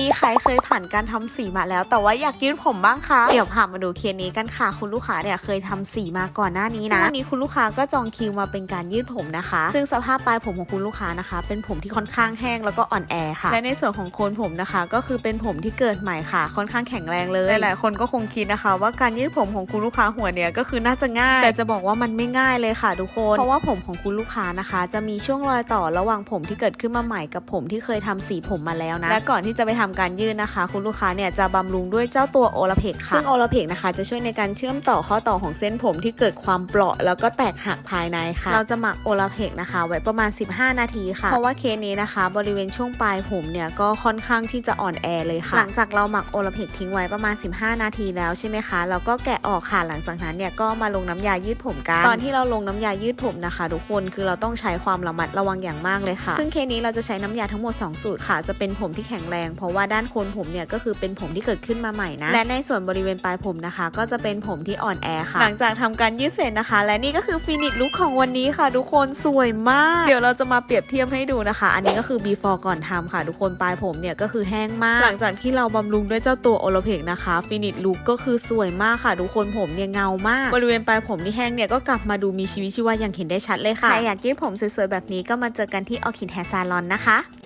มีใครเคยผ่านการทำสีมาแล้ว แต่ว่าอยากยืดผมบ้างคะ เดี๋ยวพามาดูเคสนี้กันค่ะ คุณลูกค้าเนี่ยเคยทำสีมาก่อนหน้านี้นะซึ่งวันนี้คุณลูกค้าก็จองคิวมาเป็นการยืดผมนะคะ ซึ่งสภาพปลายผมของคุณลูกค้านะคะ เป็นผมที่ค่อนข้างแห้งแล้วก็อ่อนแอค่ะ และในส่วนของโคนผมนะคะ ก็คือเป็นผมที่เกิดใหม่ค่ะ ค่อนข้างแข็งแรงเลย หลายๆคนก็คงคิดนะคะ ว่าการยืดผมของคุณลูกค้าหัวเนี่ยก็คือน่าจะง่าย แต่จะบอกว่ามันไม่ง่ายเลยค่ะทุกคน เพราะว่าผมของคุณลูกค้านะคะ จะมีช่วงรอยต่อระหว่างผมที่เกิดขึ้นมาใหม่กับผมที่เคยทำสีผมมาแล้วนะ และก่อนที่จะไปทำการยืดนะคะ คุณลูกค้าเนี่ยจะบำรุงด้วยเจ้าตัวโอลาเพกค่ะซึ่งโอลาเพกนะคะจะช่วยในการเชื่อมต่อข้อต่อของเส้นผมที่เกิดความเปราะแล้วก็แตกหักภายในค่ะ เราจะหมักโอลาเพกนะคะ ไว้ประมาณ 15 นาทีค่ะ เพราะว่าเคสนี้นะคะ บริเวณช่วงปลายผมเนี่ยก็ค่อนข้างที่จะอ่อนแอเลยค่ะ หลังจากเราหมักโอลาเพกทิ้งไว้ประมาณ 15 นาทีแล้วใช่ไหมคะ เราก็แกะออกค่ะหลังจากนั้นเนี่ยก็มาลงน้ำยายืดผมกันตอนที่เราลงน้ำยายืดผมนะคะ ทุกคนคือเราต้องใช้ความระมัดระวังอย่างมากเลยค่ะ ซึ่งเคสนี้เราจะใช้น้ำยาทั้งหมด 2 สูตรค่ะ จะเป็นผมที่แข็งแรงเพราะว่าด้านโคนผมเนี่ยก็คือเป็นผมที่เกิดขึ้นมาใหม่นะ และในส่วนบริเวณปลายผมนะคะ ก็จะเป็นผมที่อ่อนแอค่ะ หลังจากทำการยืดเสร็จนะคะ และนี่ก็คือฟินิชลุคของวันนี้ค่ะ ทุกคนสวยมาก เดี๋ยวเราจะมาเปรียบเทียบให้ดูนะคะ อันนี้ก็คือ before ก่อนทำค่ะ ทุกคนปลายผมเนี่ยก็คือแห้งมาก หลังจากที่เราบำรุงด้วยเจ้าตัวโอโลเพกนะคะฟินิชลุคก็คือสวยมากค่ะ ทุกคนผมเนี่ยเงามาก บริเวณปลายผมที่แห้งเนี่ยก็กลับมาดูมีชีวิตชีวาอย่างเห็นได้ชัดเลยค่ะใครอยากยืดผมสวยๆแบบนี้ก็มาเจอกันที่ออคินแฮร์ซาลอนนะคะ